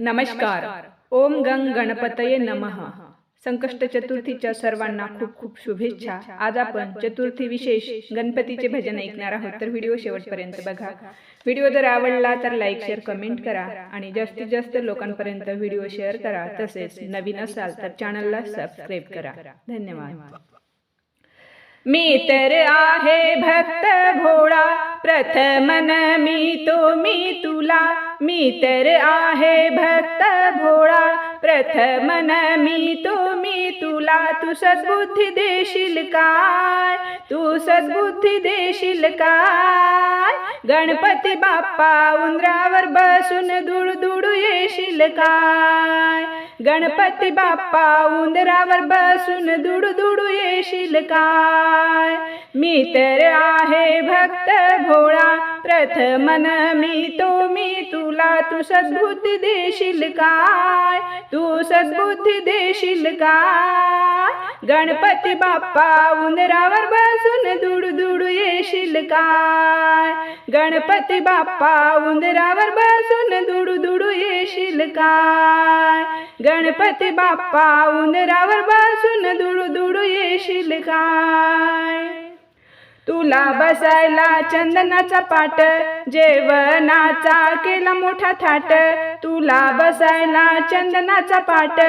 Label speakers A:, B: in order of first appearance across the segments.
A: नमस्कार. ओम गंग गणपतये नमः. संकष्ट चतुर्थीच्या सर्वांना खूप खूप शुभेच्छा. आज आपण चतुर्थी विशेष गणपतीचे भजन ऐकणार आहोत. तर व्हिडिओ शेवटपर्यंत बघा. व्हिडिओ जर आवडला तर लाईक शेअर कमेंट करा आणि जास्तीत जास्त लोकांपर्यंत व्हिडिओ शेअर करा. तसेच नवीन असाल तर चॅनलला सबस्क्राईब करा. धन्यवाद. मी तर आहे भक्त भोळा. प्रथमन मी तो मी तुला मी तर आहे भक्त भोळा. प्रथमन मी तो मी तुला तू सद्बुद्धी देशील काय? तू सद्बुद्धी देशील काय? गणपती बाप्पा उंदरावर बसून दुड दुडू येशील काय? गणपती बाप्पा उंदरावर बसून दुडू दुडू येशील काय? मी तर आहे भक्त भोळा प्रथमन मी तो मी तुला तू सद्बुद्धी देशील काय? तू सद्बुद्धी देशील काय? गणपती बाप्पा उंदरावर बसून दुडू दुडू येशील काय? गणपती बाप्पा उंदरावर बसून दुडू दुडू येशील काय? गणपती बाप्पा उंदरावर बसून दुडू दुडू येशील काय? तुला बसायला चंदनाचा पाट जेवणाचा केला मोठा थाट. तुला बसायला चंदनाचा पाट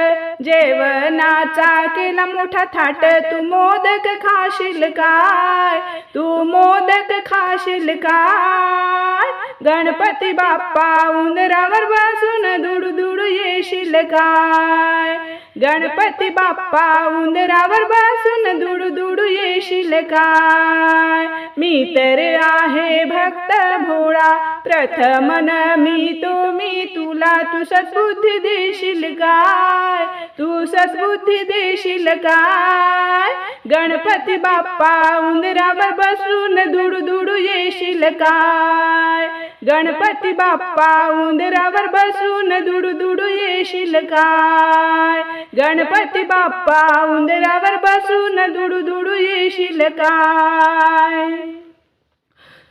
A: जेवणाचा केला मोठा थाट. तू मोदक खाशील काय? तू मोदक खाशील काय? गणपती बाप्पा उंदरावर बसून दुडू दुडू येशील काय? गणपती बाप्पा उंदरावर बसून दुडू दुडू येशील काय? मी तर आहे भक्त भोळा न मी तो मी तुला तू सद्बुद्धी देशील काय? तू सद्बुद्धी देशील काय? गणपती बाप्पा उंदरावर बसून दुडू दुडू येशील काय? गणपती बाप्पा उंदरावर बसून दुडू दुडू येशील काय? गणपती बाप्पा उंदरावर बसून दुडू दुडू येशील काय?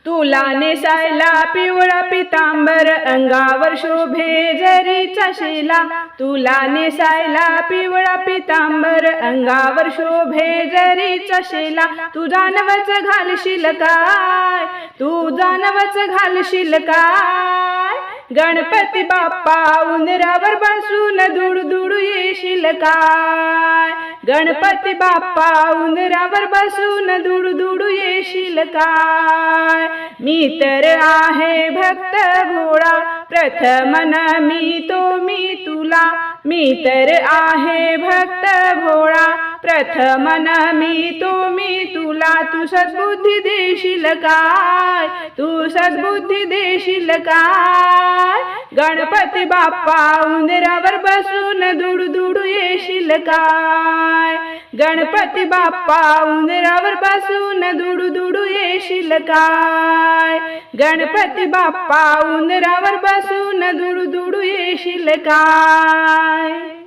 A: तुला नेसायला पिवळा पितांबर अंगावर शोभे जरीचा शिला तुला नेसायला पिवळा पितांबर अंगावर शोभे जरीचा शिला तू जानवच घालशील काय? तू जानवच घालशील काय? गणपती बाप्पा उंदरावर बसून दुडू दुडू येशील काय? गणपती बाप्पा उंदरावर बसून दुडू धुडू येशील काय? मी तर आहे भक्त भोळा प्रथमन मी तो मी तुला. मी तर आहे भक्त भोळा प्रथमन मी तो मी तुला तू सद्बुद्धी देशील काय? तू सद्बुद्धी देशील काय? गणपती बाप्पा उंदरावर बसून दुडू दुडू येशील काय? गणपती बाप्पा उंदरावर बसून दुडू दुडू येशील काय? गणपती बाप्पा उंदरावर बसून दुडू दुडू येशील काय?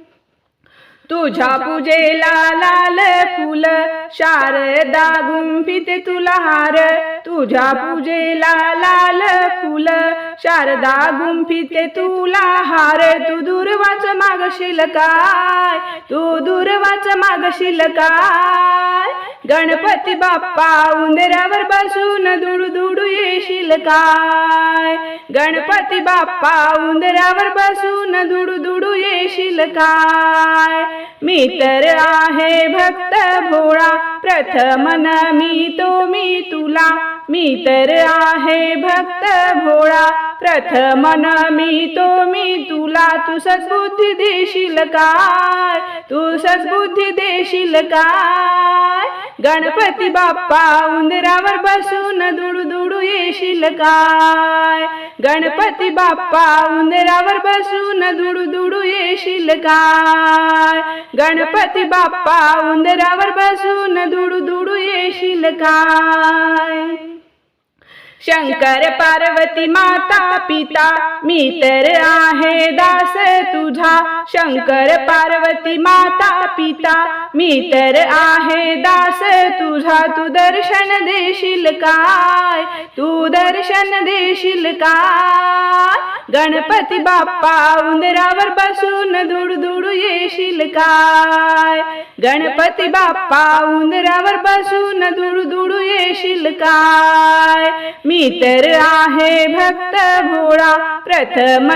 A: तुझ्या पूजेला लाल फुल शारदा गुंफिते तुला हार तुझ्या पूजेला लाल फुल शारदा गुंफिते तुला हार तू दुर्वाच मागशील काय तू दुर्वाच मागशील काय गणपती बाप्पा उंदरावर बसून दुडू दुडू येशील काय गणपती बाप्पा उंदरावर बसून दुडू दुडू येशील काय मी तर आहे भक्त भोळा प्रथमन मी तो मी तुला. मी तर आहे भक्त भोळा प्रथम मी तो मी तुला तू सद्बुद्धी देशील काय? तू सद्बुद्धी देशील काय? गणपती बाप्पा उंदरावर बसून दुडू दुडू येशील काय? गणपती बाप्पा उंदरावर बसून दुडू दुडू येशील काय? गणपती बाप्पा उंदरावर बसून दुडू दुडू येशील काय? शंकर पार्वती माता पिता मी तर आहे दास तुझा. शंकर पार्वती माता पिता मी तर आहे दास तुझा. तू दर्शन देशील काय? तू दर्शन देशील काय? गणपती बाप्पा उंदरावर बसून दुडू धुडू येशील काय? गणपती बाप्पा उंदरावर बसून दुडू दुडू काय? मी तर आहे भक्त भोळा प्रथम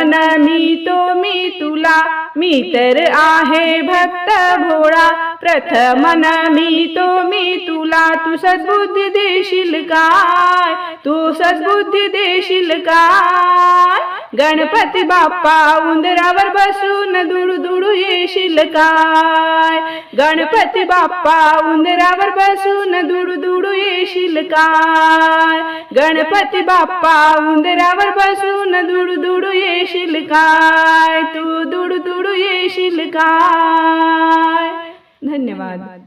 A: मी तो मी तुला. मी तर आहे भक्त भोळा प्रथम मी तो मी तुला तू सद्बुद्धी देशील काय? तू सद्बुद्धी देशील काय? गणपती बाप्पा उंदरावर बसून दुडू दुडू येशील काय? गणपती बाप्पा उंदरावर बसून दुडू दुडू येशील काय? गणपती बाप्पा उंदरावर बसून दुडू दुडू येशील काय? तू दुडू दुडू येशील काय? धन्यवाद.